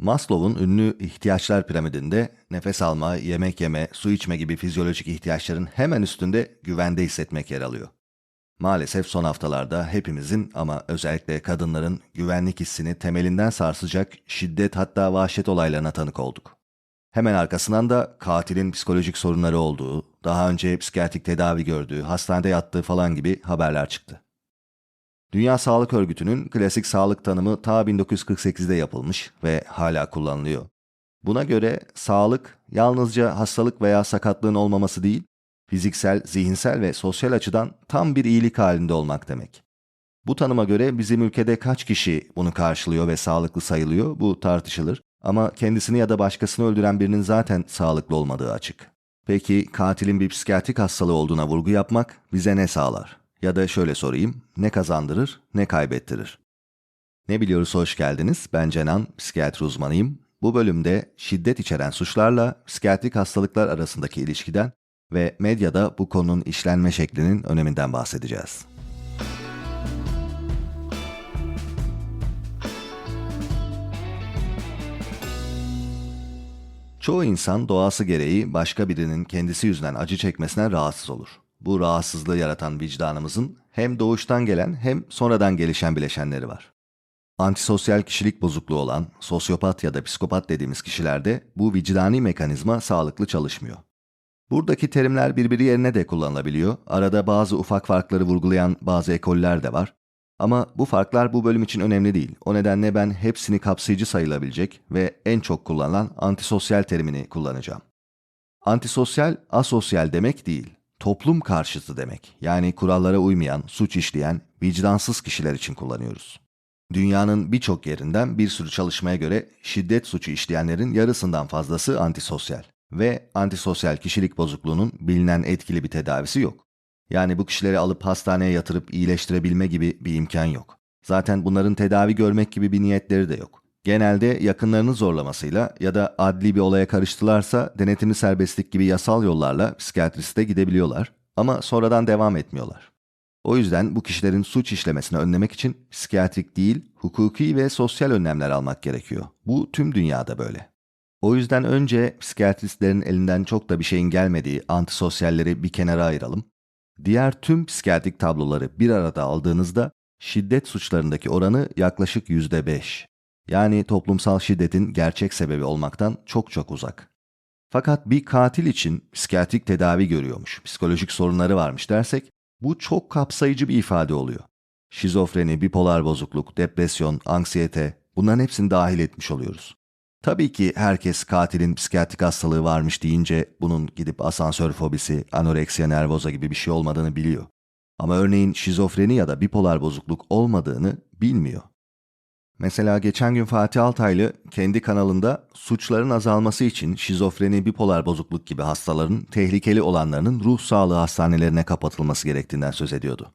Maslow'un ünlü ihtiyaçlar piramidinde nefes alma, yemek yeme, su içme gibi fizyolojik ihtiyaçların hemen üstünde güvende hissetmek yer alıyor. Maalesef son haftalarda hepimizin ama özellikle kadınların güvenlik hissini temelinden sarsacak şiddet hatta vahşet olaylarına tanık olduk. Hemen arkasından da katilin psikolojik sorunları olduğu, daha önce psikiyatrik tedavi gördüğü, hastanede yattığı falan gibi haberler çıktı. Dünya Sağlık Örgütü'nün klasik sağlık tanımı ta 1948'de yapılmış ve hala kullanılıyor. Buna göre sağlık yalnızca hastalık veya sakatlığın olmaması değil, fiziksel, zihinsel ve sosyal açıdan tam bir iyilik halinde olmak demek. Bu tanıma göre bizim ülkede kaç kişi bunu karşılıyor ve sağlıklı sayılıyor bu tartışılır ama kendisini ya da başkasını öldüren birinin zaten sağlıklı olmadığı açık. Peki katilin bir psikiyatrik hastalığı olduğuna vurgu yapmak bize ne sağlar? Ya da şöyle sorayım, ne kazandırır, ne kaybettirir? Ne biliyoruz hoş geldiniz. Ben Cenan, psikiyatri uzmanıyım. Bu bölümde şiddet içeren suçlarla psikiyatrik hastalıklar arasındaki ilişkiden ve medyada bu konunun işlenme şeklinin öneminden bahsedeceğiz. Çoğu insan doğası gereği başka birinin kendisi yüzünden acı çekmesinden rahatsız olur. Bu rahatsızlığı yaratan vicdanımızın hem doğuştan gelen hem sonradan gelişen bileşenleri var. Antisosyal kişilik bozukluğu olan sosyopat ya da psikopat dediğimiz kişilerde bu vicdani mekanizma sağlıklı çalışmıyor. Buradaki terimler birbiri yerine de kullanılabiliyor. Arada bazı ufak farkları vurgulayan bazı ekoller de var. Ama bu farklar bu bölüm için önemli değil. O nedenle ben hepsini kapsayıcı sayılabilecek ve en çok kullanılan antisosyal terimini kullanacağım. Antisosyal, asosyal demek değil, toplum karşıtı demek. Yani kurallara uymayan, suç işleyen, vicdansız kişiler için kullanıyoruz. Dünyanın birçok yerinden bir sürü çalışmaya göre şiddet suçu işleyenlerin yarısından fazlası antisosyal ve antisosyal kişilik bozukluğunun bilinen etkili bir tedavisi yok. Yani bu kişileri alıp hastaneye yatırıp iyileştirebilme gibi bir imkan yok. Zaten bunların tedavi görmek gibi bir niyetleri de yok. Genelde yakınlarını zorlamasıyla ya da adli bir olaya karıştılarsa denetimli serbestlik gibi yasal yollarla psikiyatriste gidebiliyorlar ama sonradan devam etmiyorlar. O yüzden bu kişilerin suç işlemesini önlemek için psikiyatrik değil, hukuki ve sosyal önlemler almak gerekiyor. Bu tüm dünyada böyle. O yüzden önce psikiyatristlerin elinden çok da bir şeyin gelmediği antisosyalleri bir kenara ayıralım. Diğer tüm psikiyatrik tabloları bir arada aldığınızda şiddet suçlarındaki oranı yaklaşık %5. Yani toplumsal şiddetin gerçek sebebi olmaktan çok çok uzak. Fakat bir katil için psikiyatrik tedavi görüyormuş, psikolojik sorunları varmış dersek bu çok kapsayıcı bir ifade oluyor. Şizofreni, bipolar bozukluk, depresyon, anksiyete bunların hepsini dahil etmiş oluyoruz. Tabii ki herkes katilin psikiyatrik hastalığı varmış deyince bunun gidip asansör fobisi, anoreksiya nervoza gibi bir şey olmadığını biliyor. Ama örneğin şizofreni ya da bipolar bozukluk olmadığını bilmiyor. Mesela geçen gün Fatih Altaylı kendi kanalında suçların azalması için şizofreni, bipolar bozukluk gibi hastaların tehlikeli olanlarının ruh sağlığı hastanelerine kapatılması gerektiğinden söz ediyordu.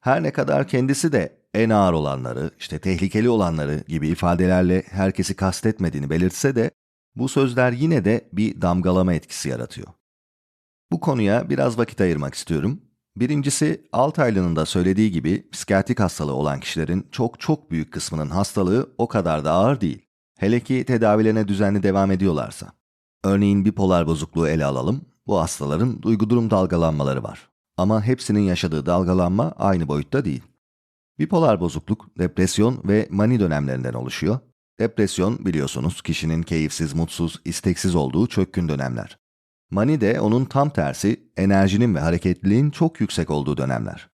Her ne kadar kendisi de en ağır olanları, işte tehlikeli olanları gibi ifadelerle herkesi kastetmediğini belirtse de bu sözler yine de bir damgalama etkisi yaratıyor. Bu konuya biraz vakit ayırmak istiyorum. Birincisi Altaylı'nın da söylediği gibi psikiyatrik hastalığı olan kişilerin çok çok büyük kısmının hastalığı o kadar da ağır değil. Hele ki tedavilerine düzenli devam ediyorlarsa. Örneğin bipolar bozukluğu ele alalım. Bu hastaların duygu durum dalgalanmaları var. Ama hepsinin yaşadığı dalgalanma aynı boyutta değil. Bipolar bozukluk, depresyon ve mani dönemlerinden oluşuyor. Depresyon biliyorsunuz kişinin keyifsiz, mutsuz, isteksiz olduğu çökkün dönemler. Mani de onun tam tersi, enerjinin ve hareketliliğin çok yüksek olduğu dönemler.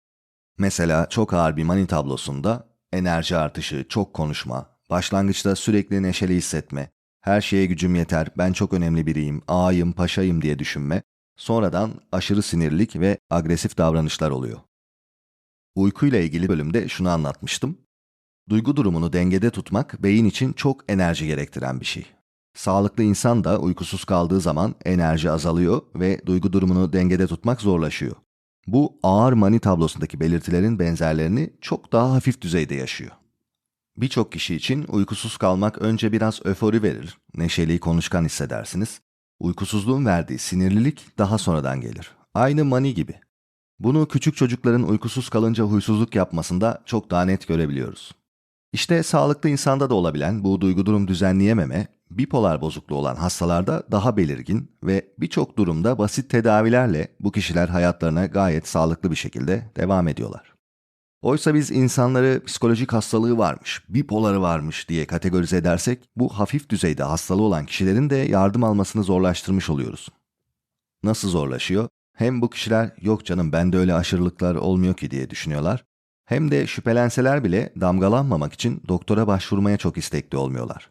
Mesela çok ağır bir mani tablosunda enerji artışı, çok konuşma, başlangıçta sürekli neşeli hissetme, her şeye gücüm yeter, ben çok önemli biriyim, ağayım, paşayım diye düşünme, sonradan aşırı sinirlik ve agresif davranışlar oluyor. Uykuyla ilgili bölümde şunu anlatmıştım. Duygu durumunu dengede tutmak beyin için çok enerji gerektiren bir şey. Sağlıklı insan da uykusuz kaldığı zaman enerji azalıyor ve duygu durumunu dengede tutmak zorlaşıyor. Bu ağır mani tablosundaki belirtilerin benzerlerini çok daha hafif düzeyde yaşıyor. Birçok kişi için uykusuz kalmak önce biraz öfori verir, neşeli, konuşkan hissedersiniz. Uykusuzluğun verdiği sinirlilik daha sonradan gelir. Aynı mani gibi. Bunu küçük çocukların uykusuz kalınca huysuzluk yapmasında çok daha net görebiliyoruz. İşte sağlıklı insanda da olabilen bu duygu durum düzenleyememe, bipolar bozukluğu olan hastalarda daha belirgin ve birçok durumda basit tedavilerle bu kişiler hayatlarına gayet sağlıklı bir şekilde devam ediyorlar. Oysa biz insanları psikolojik hastalığı varmış, bipoları varmış diye kategorize edersek bu hafif düzeyde hastalığı olan kişilerin de yardım almasını zorlaştırmış oluyoruz. Nasıl zorlaşıyor? Hem bu kişiler yok canım bende öyle aşırılıklar olmuyor ki diye düşünüyorlar. Hem de şüphelenseler bile damgalanmamak için doktora başvurmaya çok istekli olmuyorlar.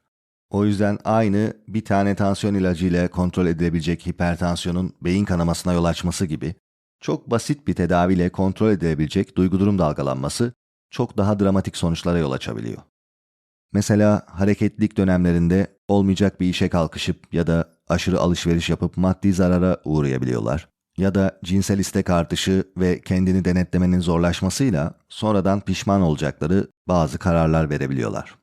O yüzden aynı bir tane tansiyon ilacı ile kontrol edilebilecek hipertansiyonun beyin kanamasına yol açması gibi çok basit bir tedaviyle kontrol edilebilecek duygu durum dalgalanması çok daha dramatik sonuçlara yol açabiliyor. Mesela hareketlilik dönemlerinde olmayacak bir işe kalkışıp ya da aşırı alışveriş yapıp maddi zarara uğrayabiliyorlar. Ya da cinsel istek artışı ve kendini denetlemenin zorlaşmasıyla sonradan pişman olacakları bazı kararlar verebiliyorlar.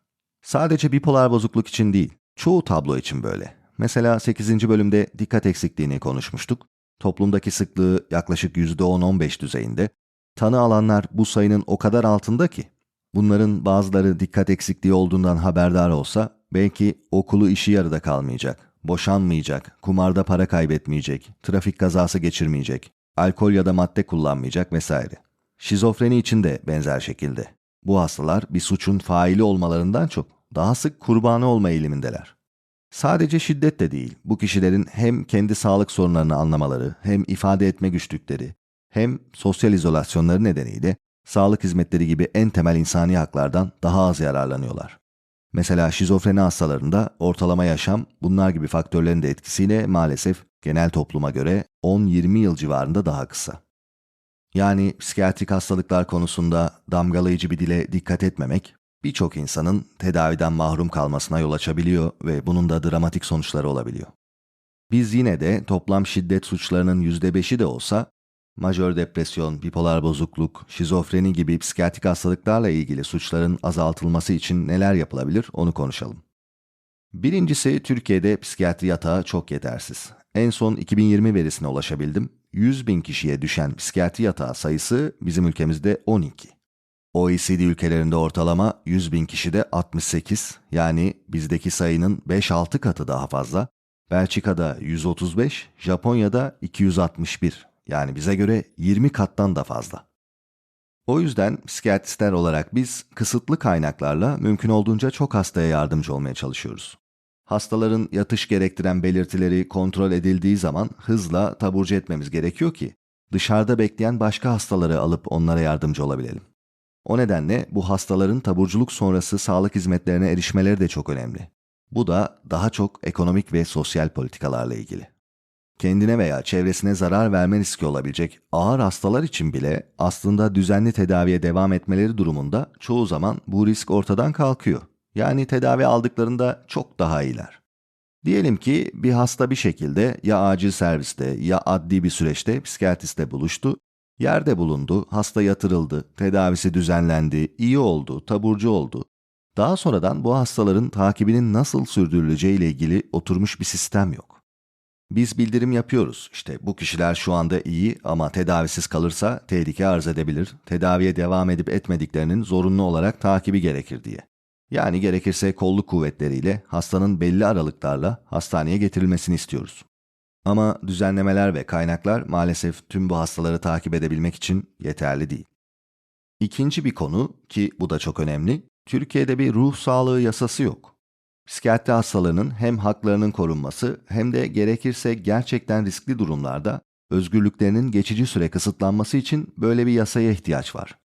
Sadece bipolar bozukluk için değil, çoğu tablo için böyle. Mesela 8. bölümde dikkat eksikliğini konuşmuştuk. Toplumdaki sıklığı yaklaşık %10-15 düzeyinde. Tanı alanlar bu sayının o kadar altında ki. Bunların bazıları dikkat eksikliği olduğundan haberdar olsa belki okulu işi yarıda kalmayacak, boşanmayacak, kumarda para kaybetmeyecek, trafik kazası geçirmeyecek, alkol ya da madde kullanmayacak vesaire. Şizofreni için de benzer şekilde. Bu hastalar bir suçun faili olmalarından çok daha sık kurbanı olma eğilimindeler. Sadece şiddet de değil, bu kişilerin hem kendi sağlık sorunlarını anlamaları, hem ifade etme güçlükleri, hem sosyal izolasyonları nedeniyle sağlık hizmetleri gibi en temel insani haklardan daha az yararlanıyorlar. Mesela şizofreni hastalarında ortalama yaşam bunlar gibi faktörlerin de etkisiyle maalesef genel topluma göre 10-20 yıl civarında daha kısa. Yani psikiyatrik hastalıklar konusunda damgalayıcı bir dile dikkat etmemek birçok insanın tedaviden mahrum kalmasına yol açabiliyor ve bunun da dramatik sonuçları olabiliyor. Biz yine de toplam şiddet suçlarının %5'i de olsa majör depresyon, bipolar bozukluk, şizofreni gibi psikiyatrik hastalıklarla ilgili suçların azaltılması için neler yapılabilir onu konuşalım. Birincisi Türkiye'de psikiyatri yatağı çok yetersiz. En son 2020 verisine ulaşabildim. 100 bin kişiye düşen psikiyatri yatağı sayısı bizim ülkemizde 12. OECD ülkelerinde ortalama 100 bin kişide 68 yani bizdeki sayının 5-6 katı daha fazla. Belçika'da 135, Japonya'da 261 yani bize göre 20 kattan da fazla. O yüzden psikiyatristler olarak biz kısıtlı kaynaklarla mümkün olduğunca çok hastaya yardımcı olmaya çalışıyoruz. Hastaların yatış gerektiren belirtileri kontrol edildiği zaman hızla taburcu etmemiz gerekiyor ki dışarıda bekleyen başka hastaları alıp onlara yardımcı olabilelim. O nedenle bu hastaların taburculuk sonrası sağlık hizmetlerine erişmeleri de çok önemli. Bu da daha çok ekonomik ve sosyal politikalarla ilgili. Kendine veya çevresine zarar verme riski olabilecek ağır hastalar için bile aslında düzenli tedaviye devam etmeleri durumunda çoğu zaman bu risk ortadan kalkıyor. Yani tedavi aldıklarında çok daha iyiler. Diyelim ki bir hasta bir şekilde ya acil serviste ya adli bir süreçte psikiyatristle buluştu, yerde bulundu, hasta yatırıldı, tedavisi düzenlendi, iyi oldu, taburcu oldu. Daha sonradan bu hastaların takibinin nasıl sürdürüleceği ile ilgili oturmuş bir sistem yok. Biz bildirim yapıyoruz. İşte bu kişiler şu anda iyi ama tedavisiz kalırsa tehlike arz edebilir. Tedaviye devam edip etmediklerinin zorunlu olarak takibi gerekir diye. Yani gerekirse kolluk kuvvetleriyle hastanın belli aralıklarla hastaneye getirilmesini istiyoruz. Ama düzenlemeler ve kaynaklar maalesef tüm bu hastaları takip edebilmek için yeterli değil. İkinci bir konu ki bu da çok önemli, Türkiye'de bir ruh sağlığı yasası yok. Psikiyatri hastalarının hem haklarının korunması hem de gerekirse gerçekten riskli durumlarda özgürlüklerinin geçici süre kısıtlanması için böyle bir yasaya ihtiyaç var.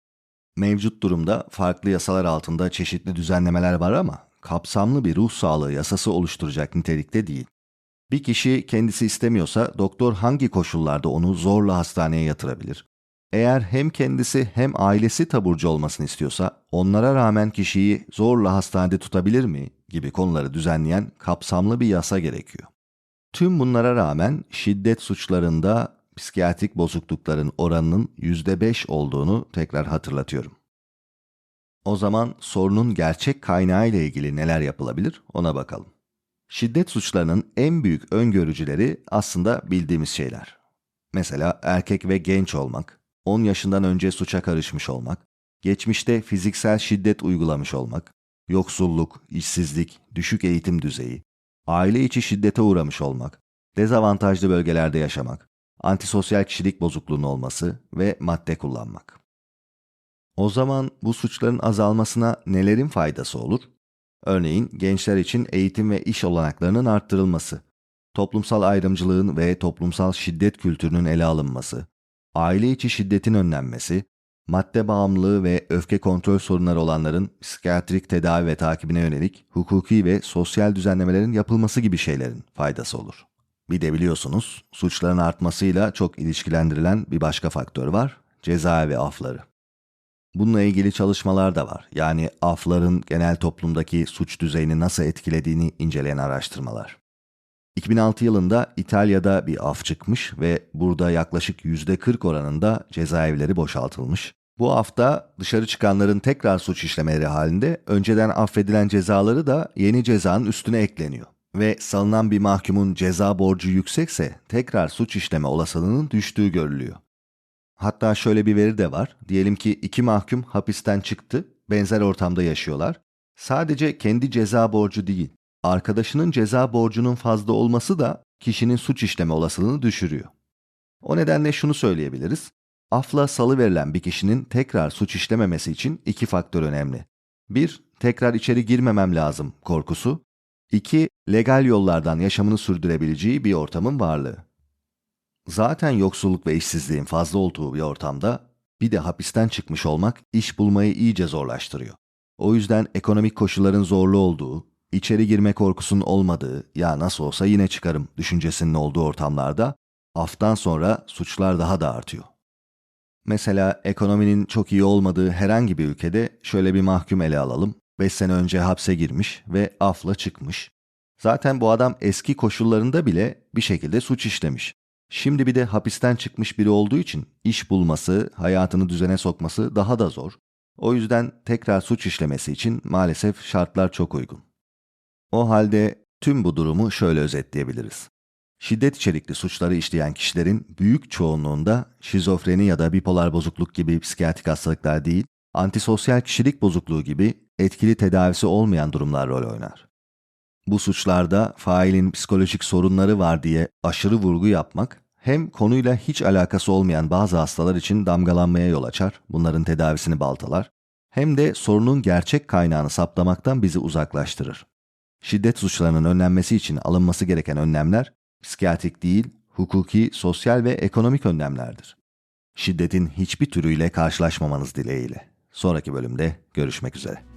Mevcut durumda farklı yasalar altında çeşitli düzenlemeler var ama kapsamlı bir ruh sağlığı yasası oluşturacak nitelikte değil. Bir kişi kendisi istemiyorsa doktor hangi koşullarda onu zorla hastaneye yatırabilir? Eğer hem kendisi hem ailesi taburcu olmasını istiyorsa onlara rağmen kişiyi zorla hastanede tutabilir mi gibi konuları düzenleyen kapsamlı bir yasa gerekiyor. Tüm bunlara rağmen şiddet suçlarında psikiyatrik bozuklukların oranının %5 olduğunu tekrar hatırlatıyorum. O zaman sorunun gerçek kaynağı ile ilgili neler yapılabilir ona bakalım. Şiddet suçlarının en büyük öngörücüleri aslında bildiğimiz şeyler. Mesela erkek ve genç olmak, 10 yaşından önce suça karışmış olmak, geçmişte fiziksel şiddet uygulamış olmak, yoksulluk, işsizlik, düşük eğitim düzeyi, aile içi şiddete uğramış olmak, dezavantajlı bölgelerde yaşamak, antisosyal kişilik bozukluğunun olması ve madde kullanmak. O zaman bu suçların azalmasına nelerin faydası olur? Örneğin gençler için eğitim ve iş olanaklarının arttırılması, toplumsal ayrımcılığın ve toplumsal şiddet kültürünün ele alınması, aile içi şiddetin önlenmesi, madde bağımlılığı ve öfke kontrol sorunları olanların psikiyatrik tedavi ve takibine yönelik hukuki ve sosyal düzenlemelerin yapılması gibi şeylerin faydası olur. Bir de biliyorsunuz suçların artmasıyla çok ilişkilendirilen bir başka faktör var, cezaevi afları. Bununla ilgili çalışmalar da var. Yani afların genel toplumdaki suç düzeyini nasıl etkilediğini inceleyen araştırmalar. 2006 yılında İtalya'da bir af çıkmış ve burada yaklaşık %40 oranında cezaevleri boşaltılmış. Bu afta dışarı çıkanların tekrar suç işlemeleri halinde önceden affedilen cezaları da yeni cezanın üstüne ekleniyor. Ve salınan bir mahkumun ceza borcu yüksekse tekrar suç işleme olasılığının düştüğü görülüyor. Hatta şöyle bir veri de var. Diyelim ki iki mahkum hapisten çıktı, benzer ortamda yaşıyorlar. Sadece kendi ceza borcu değil, arkadaşının ceza borcunun fazla olması da kişinin suç işleme olasılığını düşürüyor. O nedenle şunu söyleyebiliriz. Afla salı verilen bir kişinin tekrar suç işlememesi için iki faktör önemli. Bir, tekrar içeri girmemem lazım korkusu. İki, legal yollardan yaşamını sürdürebileceği bir ortamın varlığı. Zaten yoksulluk ve işsizliğin fazla olduğu bir ortamda bir de hapisten çıkmış olmak iş bulmayı iyice zorlaştırıyor. O yüzden ekonomik koşulların zorlu olduğu, içeri girme korkusunun olmadığı, ya nasıl olsa yine çıkarım düşüncesinin olduğu ortamlarda aftan sonra suçlar daha da artıyor. Mesela ekonominin çok iyi olmadığı herhangi bir ülkede şöyle bir mahkum ele alalım. 5 sene önce hapse girmiş ve afla çıkmış. Zaten bu adam eski koşullarında bile bir şekilde suç işlemiş. Şimdi bir de hapisten çıkmış biri olduğu için iş bulması, hayatını düzene sokması daha da zor. O yüzden tekrar suç işlemesi için maalesef şartlar çok uygun. O halde tüm bu durumu şöyle özetleyebiliriz. Şiddet içerikli suçları işleyen kişilerin büyük çoğunluğunda şizofreni ya da bipolar bozukluk gibi psikiyatrik hastalıklar değil, antisosyal kişilik bozukluğu gibi etkili tedavisi olmayan durumlar rol oynar. Bu suçlarda failin psikolojik sorunları var diye aşırı vurgu yapmak hem konuyla hiç alakası olmayan bazı hastalar için damgalanmaya yol açar, bunların tedavisini baltalar, hem de sorunun gerçek kaynağını saptamaktan bizi uzaklaştırır. Şiddet suçlarının önlenmesi için alınması gereken önlemler psikiyatrik değil, hukuki, sosyal ve ekonomik önlemlerdir. Şiddetin hiçbir türüyle karşılaşmamanız dileğiyle. Sonraki bölümde görüşmek üzere.